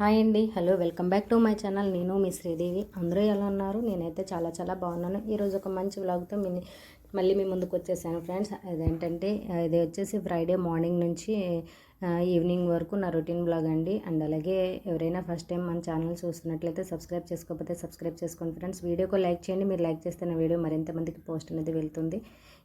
Hi అండి. Hello welcome back to my channel. నేను మీ శ్రీదేవి. అందరూ ఎలా ఉన్నారు? నేనైతే చాలా చాలా బాగున్నాను. ఈరోజు ఒక మంచి వ్లాగ్తో మీ మళ్ళీ మీ ముందుకు వచ్చేసాను ఫ్రెండ్స్. అదేంటంటే ఇది వచ్చేసి ఫ్రైడే మార్నింగ్ నుంచి ఈవినింగ్ వరకు నా రొటీన్ బ్లాగ్ అండి. అండ్ అలాగే ఎవరైనా ఫస్ట్ టైం మన ఛానల్ చూస్తున్నట్లయితే సబ్స్క్రైబ్ చేసుకోకపోతే సబ్స్క్రైబ్ చేసుకోండి ఫ్రెండ్స్. వీడియోకి లైక్ చేయండి. మీరు లైక్ చేస్తే నా వీడియో మరింత మందికి పోస్ట్ అనేది వెళ్తుంది.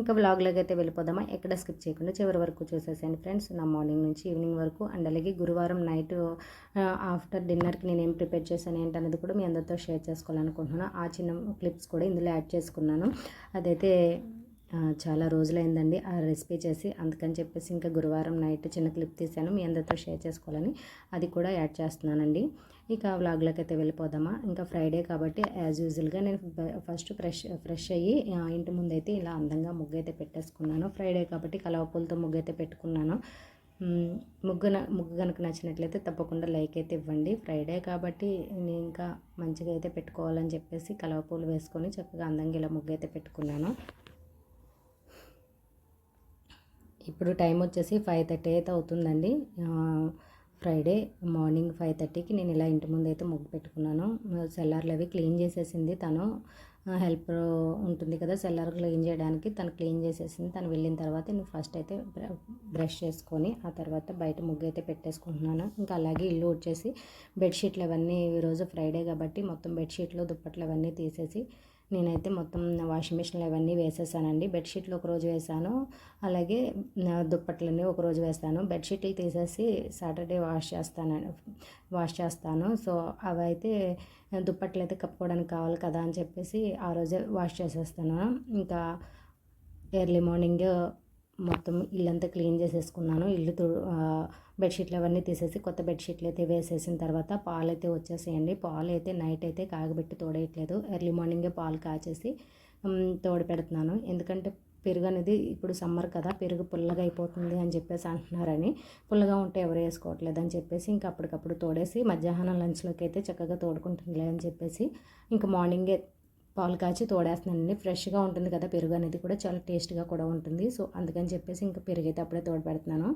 ఇంకా బ్లాగ్లోకి అయితే వెళ్ళిపోదామా? ఎక్కడ స్కిప్ చేయకుండా చివరి వరకు చూసేసాను ఫ్రెండ్స్. నా మార్నింగ్ నుంచి ఈవినింగ్ వరకు అండ్ అలాగే గురువారం నైట్ ఆఫ్టర్ డిన్నర్కి నేను ఏం ప్రిపేర్ చేశాను ఏంటనేది కూడా మీ అందరితో షేర్ చేసుకోవాలనుకుంటున్నాను. ఆ చిన్న క్లిప్స్ కూడా ఇందులో యాడ్ చేసుకున్నాను. అదైతే చాలా రోజులైందండి ఆ రెసిపీ చేసి. అందుకని చెప్పేసి ఇంకా గురువారం నైట్ చిన్న క్లిప్ తీశాను. మీ అందరితో షేర్ చేసుకోవాలని అది కూడా యాడ్ చేస్తున్నానండి. ఇక వ్లాగ్లోకి అయితే వెళ్ళిపోదామా? ఇంకా ఫ్రైడే కాబట్టి యాజ్ యూజువల్గా నేను ఫస్ట్ ఫ్రెష్ ఫ్రెష్ అయ్యి ఇంటి ముందైతే ఇలా అందంగా ముగ్గు అయితే పెట్టేసుకున్నాను. ఫ్రైడే కాబట్టి కలవపూలతో ముగ్గు అయితే పెట్టుకున్నాను ముగ్గు ముగ్గు కనుక నచ్చినట్లయితే తప్పకుండా లైక్ అయితే ఇవ్వండి. ఫ్రైడే కాబట్టి నేను ఇంకా మంచిగా అయితే పెట్టుకోవాలని చెప్పేసి కలవపూలు వేసుకొని చక్కగా అందంగా ఇలా ముగ్గు అయితే పెట్టుకున్నాను. ఇప్పుడు టైం వచ్చేసి ఫైవ్ థర్టీ అయితే అవుతుందండి. ఫ్రైడే మార్నింగ్ ఫైవ్ థర్టీకి నేను ఇలా ఇంటి ముందు అయితే ముగ్గు పెట్టుకున్నాను. సెల్లార్లు అవి క్లీన్ చేసేసింది తను. హెల్ప్ ఉంటుంది కదా సెల్లార్ క్లీన్ చేయడానికి తను క్లీన్ చేసేసింది. తను వెళ్ళిన తర్వాత నేను ఫస్ట్ అయితే బ్రష్ చేసుకొని ఆ తర్వాత బయట ముగ్గు అయితే పెట్టేసుకుంటున్నాను. ఇంకా అలాగే ఇల్లు వచ్చేసి బెడ్షీట్లు అవన్నీ ఈరోజు ఫ్రైడే కాబట్టి మొత్తం బెడ్షీట్లు దుప్పట్లు అవన్నీ తీసేసి నేనైతే మొత్తం వాషింగ్ మిషన్లో అవన్నీ వేసేసానండి. బెడ్షీట్లు ఒకరోజు వేసాను. అలాగే దుప్పట్లన్నీ ఒకరోజు వేస్తాను. బెడ్షీట్లు తీసేసి సాటర్డే వాష్ చేస్తాను వాష్ చేస్తాను. సో అవైతే దుప్పట్లు అయితే కప్పుకోవడానికి కావాలి కదా అని చెప్పేసి ఆ రోజే వాష్ చేసేస్తాను. ఇంకా ఎర్లీ మార్నింగ్ మొత్తం ఇల్లంతా క్లీన్ చేసేసుకున్నాను. ఇల్లు బెడ్షీట్లు అవన్నీ తీసేసి కొత్త బెడ్షీట్లు అయితే వేసేసిన తర్వాత పాలు అయితే వచ్చేసేయండి. పాలు అయితే నైట్ అయితే కాగబెట్టి తోడేయట్లేదు. ఎర్లీ మార్నింగే పాలు కాచేసి తోడు పెడుతున్నాను. ఎందుకంటే పెరుగు అనేది ఇప్పుడు సమ్మర్ కదా పెరుగు పుల్లగా అయిపోతుంది అని చెప్పేసి అంటున్నారని. పుల్లగా ఉంటే ఎవరు వేసుకోవట్లేదు అని చెప్పేసి ఇంకా అప్పటికప్పుడు తోడేసి మధ్యాహ్నం లంచ్లోకి అయితే చక్కగా తోడుకుంటుందిలే అని చెప్పేసి ఇంకా మార్నింగే పాలు కాచి తోడేస్తున్నానండి. ఫ్రెష్గా ఉంటుంది కదా పెరుగు అనేది కూడా చాలా టేస్ట్గా కూడా ఉంటుంది. సో అందుకని చెప్పేసి ఇంకా పెరుగు అయితే అప్పుడే తోడు పెడుతున్నాను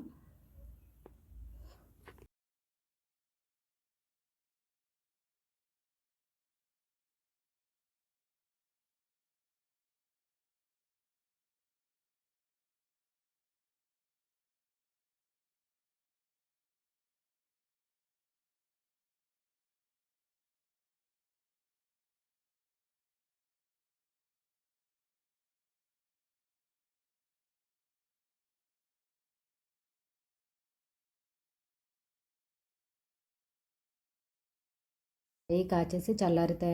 నెయ్యి కాచేసి చల్లారితే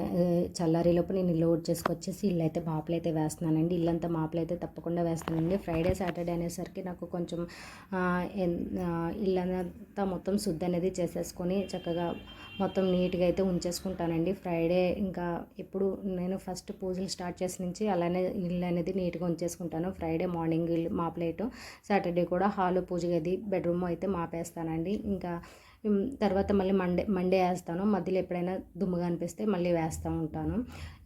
చల్లారిలోపు నేను ఇల్లు చేసుకొచ్చేసి ఇల్లు అయితే మాపులు అయితే వేస్తున్నానండి. ఇల్లంతా మాపులు అయితే తప్పకుండా వేస్తానండి. ఫ్రైడే సాటర్డే అనేసరికి నాకు కొంచెం ఇల్లంతా మొత్తం శుద్ధి అనేది చేసేసుకొని చక్కగా మొత్తం నీట్గా అయితే ఉంచేసుకుంటానండి. ఫ్రైడే ఇంకా ఎప్పుడు నేను ఫస్ట్ పూజలు స్టార్ట్ చేసి నుంచి అలానే ఇల్లు అనేది నీట్గా ఉంచేసుకుంటాను. ఫ్రైడే మార్నింగ్ ఇల్లు మాపులేయటం సాటర్డే కూడా హాలు పూజ గది బెడ్రూమ్ అయితే మాపేస్తానండి. ఇంకా తర్వాత మళ్ళీ మండే మండే వేస్తాను. మధ్యలో ఎప్పుడైనా దుమ్ముగా అనిపిస్తే మళ్ళీ వేస్తూ ఉంటాను.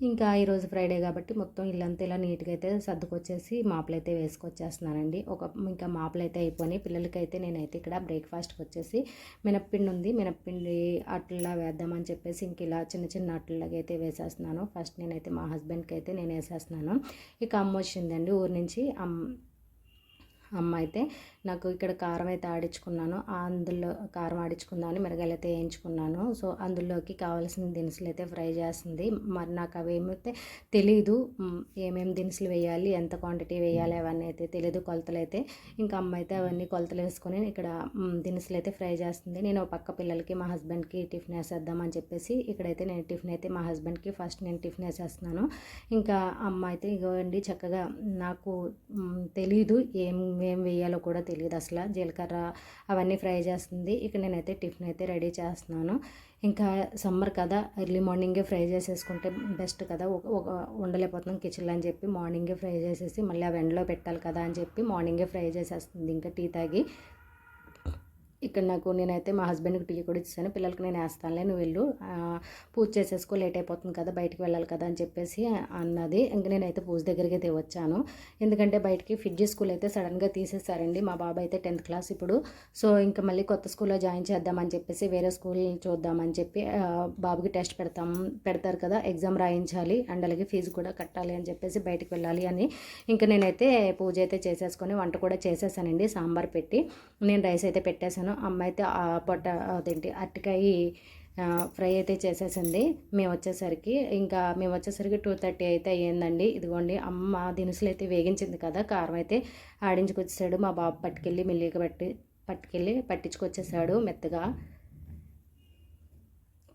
ఇంకా ఈరోజు ఫ్రైడే కాబట్టి మొత్తం ఇల్లంతా ఇలా నీట్గా అయితే సర్దుకొచ్చేసి మాపులు అయితే వేసుకొచ్చేస్తున్నానండి. ఒక ఇంకా మాపులు అయితే అయిపోయినాయి. పిల్లలకైతే నేనైతే ఇక్కడ బ్రేక్ఫాస్ట్కి వచ్చేసి మినప్పిండి ఉంది. మినప్పిండి అట్లా వేద్దామని చెప్పేసి ఇంక ఇలా చిన్న చిన్న అట్లలాగా అయితే వేసేస్తున్నాను. ఫస్ట్ నేనైతే మా హస్బెండ్కి అయితే నేను వేసేస్తున్నాను. ఇక అమ్మ వచ్చిందండి. ఊరి నుంచి అమ్మ అమ్మ అయితే నాకు ఇక్కడ కారం అయితే ఆడించుకున్నాను. అందులో కారం ఆడించుకుందామని మిరగాయలు అయితే వేయించుకున్నాను. సో అందులోకి కావాల్సిన దినుసులు అయితే ఫ్రై చేస్తుంది. మరి నాకు అవి ఏమైతే తెలీదు ఏమేమి దినుసులు వేయాలి ఎంత క్వాంటిటీ వేయాలి అవన్నీ అయితే తెలీదు కొలతలు అయితే ఇంకా అమ్మ అయితే అవన్నీ కొలతలు వేసుకొని ఇక్కడ దినుసులు అయితే ఫ్రై చేస్తుంది. నేను పక్క పిల్లలకి మా హస్బెండ్కి టిఫిన్ వేసేద్దామని చెప్పేసి ఇక్కడైతే నేను టిఫిన్ అయితే మా హస్బెండ్కి ఫస్ట్ నేను టిఫిన్ వేసేస్తున్నాను. ఇంకా అమ్మ అయితే ఇగోండి చక్కగా నాకు తెలీదు ఏం ఏం వేయాలో కూడా తెలియదు అసలు. జీలకర్ర అవన్నీ ఫ్రై చేస్తుంది. ఇక నేనైతే టిఫిన్ అయితే రెడీ చేస్తున్నాను. ఇంకా సమ్మర్ కదా ఎర్లీ మార్నింగే ఫ్రై చేసేసుకుంటే బెస్ట్ కదా. ఒక ఉండలేకపోతున్నాం కిచెన్లో అని చెప్పి మార్నింగే ఫ్రై చేసేసి మళ్ళీ ఆ ఎండలో పెట్టాలి కదా అని చెప్పి మార్నింగే ఫ్రై చేసేస్తుంది. ఇంకా టీ తాగి ఇక్కడ నాకు నేనైతే మా హస్బెండ్కి టీ కూడా ఇచ్చాను పిల్లలకి నేను వేస్తానులే నువ్వు వెళ్ళు. పూజ చేసేసుకో లేట్ అయిపోతుంది కదా బయటికి వెళ్ళాలి కదా అని చెప్పేసి అన్నది. ఇంక నేనైతే పూజ దగ్గరికి అయితే వచ్చాను ఎందుకంటే బయటికి ఫిడ్జీ స్కూల్ అయితే సడన్గా తీసేశారండి మా బాబాయ్ అయితే టెన్త్ క్లాస్ ఇప్పుడు. సో ఇంకా మళ్ళీ కొత్త స్కూల్లో జాయిన్ చేద్దామని చెప్పేసి వేరే స్కూల్ చూద్దామని చెప్పి బాబుకి టెస్ట్ పెడతాం పెడతారు కదా ఎగ్జామ్ రాయించాలి అండ్ అలాగే ఫీజు కూడా కట్టాలి అని చెప్పేసి బయటికి వెళ్ళాలి అని. ఇంకా నేనైతే పూజ అయితే చేసేసుకొని వంట కూడా చేసేసానండి సాంబార్ పెట్టి. నేను రైస్ అయితే పెట్టేశాను. అమ్మ అయితే పొట్ట అదేంటి అరటికాయ ఫ్రై అయితే చేసేసింది. మేము వచ్చేసరికి ఇంకా మేము వచ్చేసరికి టూ థర్టీ అయితే అయ్యిందండి. ఇదిగోండి అమ్మ దినుసులు అయితే వేగించింది కదా కారం అయితే ఆడించుకొచ్చేసాడు. మా బాబు పట్టుకెళ్ళి మిల్లికి పట్టి పట్టుకెళ్ళి పట్టించుకొచ్చేసాడు మెత్తగా.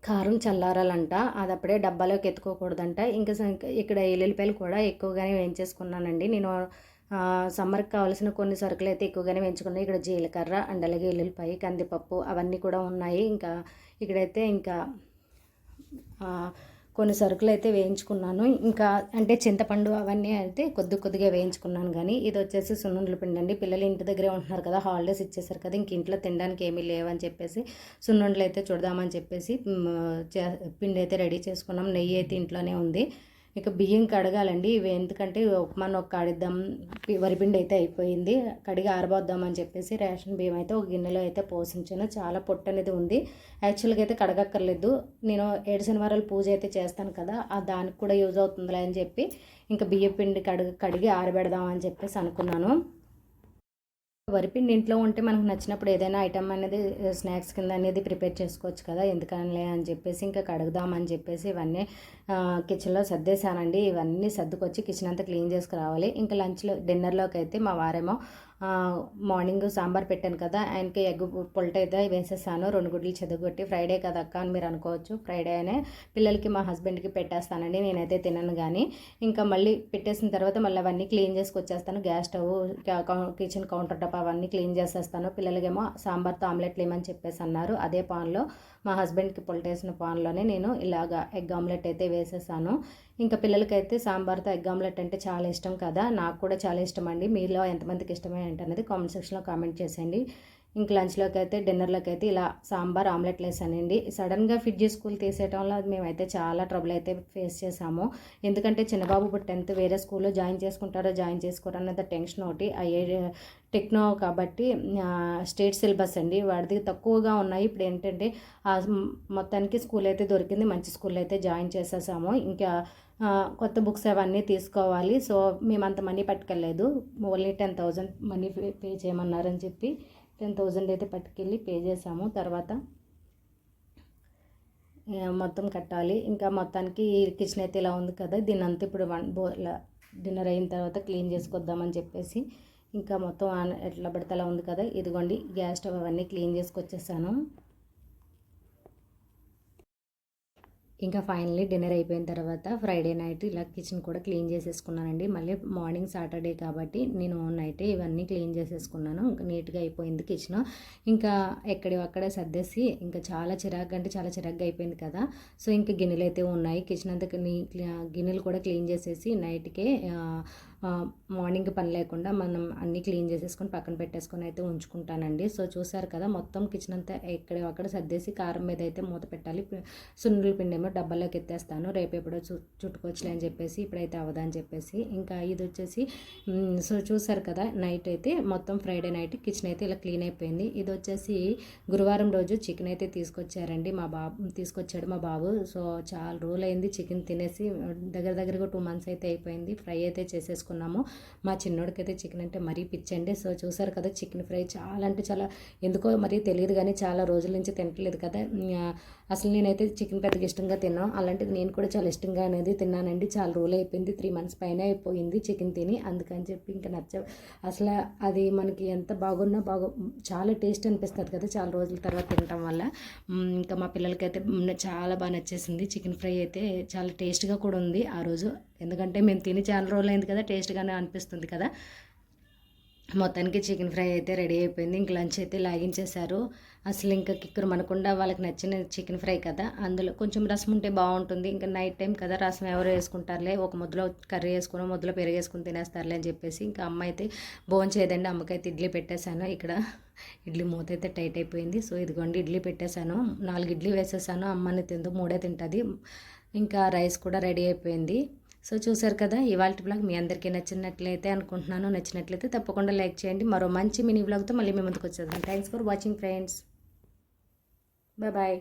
కారం చల్లారాలంట అది అప్పుడే డబ్బాలోకి ఎత్తుకోకూడదంట. ఇంకా ఇక్కడ ఎల్లుల్లిపాయలు కూడా ఎక్కువగానే వేయించేసుకున్నానండి. నేను సమ్మర్కి కావాల్సిన కొన్ని సరుకులు అయితే ఎక్కువగానే పెంచుకున్నాయి ఇక్కడ జీలకర్ర అండ్ అలాగే ఎల్లుల్లిపాయ కందిపప్పు అవన్నీ కూడా ఉన్నాయి. ఇంకా ఇక్కడైతే ఇంకా కొన్ని సరుకులు అయితే వేయించుకున్నాను. ఇంకా అంటే చింతపండు అవన్నీ అయితే కొద్ది కొద్దిగా వేయించుకున్నాను కానీ ఇది వచ్చేసి సున్నుండల పిండి అండి. పిల్లలు ఇంటి దగ్గరే ఉంటున్నారు కదా హాలిడేస్ ఇచ్చేసారు కదా ఇంక ఇంట్లో తినడానికి ఏమీ లేవని చెప్పేసి సున్నుండలు అయితే చూడదామని చెప్పేసి చే- పిండి అయితే రెడీ చేసుకున్నాం. నెయ్యి అయితే ఇంట్లోనే ఉంది. ఇక బియ్యం కడగాలండి. ఇవి ఎందుకంటే ఉప్మా నొక్క కడిద్దాం వరిపిండి అయితే అయిపోయింది. కడిగి ఆరబోద్దామని చెప్పేసి రేషన్ బియ్యం అయితే ఒక గిన్నెలో అయితే పోషించాను చాలా పొట్టు అనేది ఉంది. యాక్చువల్గా అయితే కడగక్కర్లేదు. నేను ఏడు శనివారాలు పూజ అయితే చేస్తాను కదా ఆ దానికి కూడా యూజ్ అవుతుందిలే అని చెప్పి ఇంకా బియ్యం పిండి కడిగి కడిగి ఆరబెడదాం అని చెప్పేసి అనుకున్నాను. వరిపిండి ఇంట్లో ఉంటే మనకు నచ్చినప్పుడు ఏదైనా ఐటమ్ అనేది స్నాక్స్ కింద అనేది ప్రిపేర్ చేసుకోవచ్చు కదా ఎందుకనిలే అని చెప్పేసి ఇంకా కడుగుదామని చెప్పేసి ఇవన్నీ కిచెన్లో సర్దేశానండి. ఇవన్నీ సర్దుకొచ్చి కిచెన్ అంతా క్లీన్ చేసుకురావాలి. ఇంకా లంచ్లో డిన్నర్లోకి అయితే మా వారేమో మార్నింగ్ సాంబార్ పెట్టాను కదా ఆయనకి ఎగ్ పొల్ట్ అయితే వేసేసాను రెండు గుడ్లు చెదగొట్టి. ఫ్రైడే కదా అక్క అని మీరు అనుకోవచ్చు. ఫ్రైడే అనే పిల్లలకి మా హస్బెండ్కి పెట్టేస్తానండి నేనైతే తినను కానీ ఇంకా మళ్ళీ పెట్టేసిన తర్వాత మళ్ళీ అవన్నీ clean చేసుకొచ్చేస్తాను. Gas stove kitchen counter top అవన్నీ క్లీన్ చేసేస్తాను. పిల్లలకేమో సాంబార్తో ఆమ్లెట్లు ఏమని చెప్పేసి అన్నారు అదే పాన్లో మా హస్బెండ్కి పొలటేసిన పాన్లోనే నేను ఇలాగ ఎగ్ ఆమ్లెట్ అయితే వేసేసాను. ఇంకా పిల్లలకైతే సాంబార్తో ఎగ్ ఆమ్లెట్ అంటే చాలా ఇష్టం కదా. నాకు కూడా చాలా ఇష్టం అండి మీలో ఎంతమందికి ఇష్టమే కామెంట్ సెక్షన్లో కామెంట్ చేసేయండి. ఇంక లంచ్లోకి అయితే డిన్నర్లోకి అయితే ఇలా సాంబార్ ఆమ్లెట్లు వేసానండి సడన్గా ఫిడ్జీ స్కూల్ తీసేయటంలో మేమైతే చాలా ట్రబుల్ అయితే ఫేస్ చేసాము. ఎందుకంటే చిన్నబాబు ఇప్పుడు టెన్త్ వేరే స్కూల్లో జాయిన్ చేసుకుంటారో జాయిన్ చేసుకోరో అన్నది టెన్షన్ ఒకటి. అయ్యే టెక్నో కాబట్టి స్టేట్ సిలబస్ అండి. వాడిది తక్కువగా ఉన్నాయి. ఇప్పుడు ఏంటంటే మొత్తానికి స్కూల్ అయితే దొరికింది. మంచి స్కూల్ అయితే జాయిన్ చేసేసాము. ఇంకా కొత్త బుక్స్ అవన్నీ తీసుకోవాలి. సో మేమంత money పట్టుకెళ్ళలేదు. Only ten thousand money pay pay చేయమన్నారని చెప్పి టెన్ థౌజండ్ అయితే పట్టుకెళ్ళి పే చేసాము. తర్వాత మొత్తం కట్టాలి. ఇంకా మొత్తానికి కిచెన్ అయితే ఇలా ఉంది కదా. దీని అంతా ఇప్పుడు వన్ బో డిన్నర్ అయిన తర్వాత క్లీన్ చేసుకొద్దామని చెప్పేసి ఇంకా మొత్తం ఆన్- ఎట్లా పడితే అలా ఉంది కదా ఇదిగోండి గ్యాస్ స్టవ్ అవన్నీ క్లీన్ చేసుకొచ్చేసాను. ఇంకా ఫైనల్లీ డిన్నర్ అయిపోయిన తర్వాత ఫ్రైడే నైట్ ఇలా కిచెన్ కూడా క్లీన్ చేసేసుకున్నానండి. మళ్ళీ మార్నింగ్ సాటర్డే కాబట్టి నేను నైట్ ఇవన్నీ క్లీన్ చేసేసుకున్నాను. ఇంకా నీట్గా అయిపోయింది కిచెన్. ఇంకా ఎక్కడి అక్కడే సర్దేసి ఇంకా చాలా చిరాకు అంటే చాలా చిరాకుగా అయిపోయింది కదా. సో ఇంకా గిన్నెలు అయితే ఉన్నాయి. కిచెన్ అంతా నీ- గిన్నెలు కూడా క్లీన్ చేసేసి నైట్కే మార్నింగ్ పని లేకుండా మనం అన్నీ క్లీన్ చేసేసుకొని పక్కన పెట్టేసుకొని అయితే ఉంచుకుంటానండి. సో చూసారు కదా మొత్తం కిచెన్ అంతా ఎక్కడ అక్కడ సర్దేసి కారం మీద అయితే మూత పెట్టాలి. సున్నుల పిండి ఏమో డబ్బాలోకి ఎత్తేస్తాను. రేపు ఎప్పుడో చు చుట్టుకోవచ్చులే అని చెప్పేసి ఇప్పుడైతే అవదని చెప్పేసి. ఇంకా ఇది వచ్చేసి సో చూసారు కదా నైట్ అయితే మొత్తం ఫ్రైడే నైట్ కిచెన్ అయితే ఇలా క్లీన్ అయిపోయింది. ఇది వచ్చేసి గురువారం రోజు చికెన్ అయితే తీసుకొచ్చారండి మా బాబు తీసుకొచ్చాడు మా బాబు. సో చాలా రోజులు అయింది చికెన్ తినేసి దగ్గర దగ్గరగా టూ మంత్స్ అయితే అయిపోయింది. ఫ్రై అయితే చేసుకున్నాము. మా చిన్నోడికి అయితే చికెన్ అంటే మరీ పిచ్చండి. సో చూసారు కదా చికెన్ ఫ్రై చాలా అంటే చాలా ఎందుకో మరీ తెలియదు కానీ చాలా రోజుల నుంచి తినట్లేదు కదా. అసలు నేనైతే చికెన్ పెద్దగా ఇష్టంగా తిన్నాను అలాంటిది నేను కూడా చాలా ఇష్టంగా అనేది తిన్నానండి. చాలా రోజులు అయిపోయింది. త్రీ మంత్స్ పైన అయిపోయింది చికెన్ తిని. అందుకని చెప్పి ఇంకా నచ్చ అసలు అది మనకి ఎంత బాగున్నా బాగు చాలా టేస్ట్ అనిపిస్తుంది కదా చాలా రోజుల తర్వాత తినటం వల్ల. ఇంకా మా పిల్లలకైతే చాలా బాగా నచ్చేసింది. చికెన్ ఫ్రై అయితే చాలా టేస్ట్గా కూడా ఉంది ఆ రోజు. ఎందుకంటే మేము తిని చాలా రోజులు అయింది కదా టేస్ట్గానే అనిపిస్తుంది కదా. మొత్తానికి చికెన్ ఫ్రై అయితే రెడీ అయిపోయింది. ఇంక లంచ్ అయితే లాగించేశారు. అసలు ఇంకా కిక్కురు మనకుండా వాళ్ళకి నచ్చిన చికెన్ ఫ్రై కదా అందులో కొంచెం రసం ఉంటే బాగుంటుంది. ఇంకా నైట్ టైం కదా రసం ఎవరు వేసుకుంటారులే ఒక ముద్దలో కర్రీ వేసుకుని ముద్దలో పెరుగు వేసుకుని తినేస్తారులే అని చెప్పేసి ఇంకా అమ్మ అయితే భోజనం చేయదండి. అమ్మకైతే ఇడ్లీ పెట్టేశాను. ఇక్కడ ఇడ్లీ మూత అయితే టైట్ అయిపోయింది. సో ఇదిగోండి ఇడ్లీ పెట్టేశాను. నాలుగు ఇడ్లీ వేసేసాను. అమ్మని తిందు మూడే తింటుంది. ఇంకా రైస్ కూడా రెడీ అయిపోయింది. సో చూసారు కదా ఇవాళ బ్లాగ్ మీ అందరికీ నచ్చినట్లయితే అనుకుంటున్నాను. నచ్చినట్లయితే తప్పకుండా లైక్ చేయండి. మరో మంచి మినీ బ్లాగ్తో మళ్ళీ మీ ముందుకు వచ్చేద్దాం. Thanks for watching friends bye bye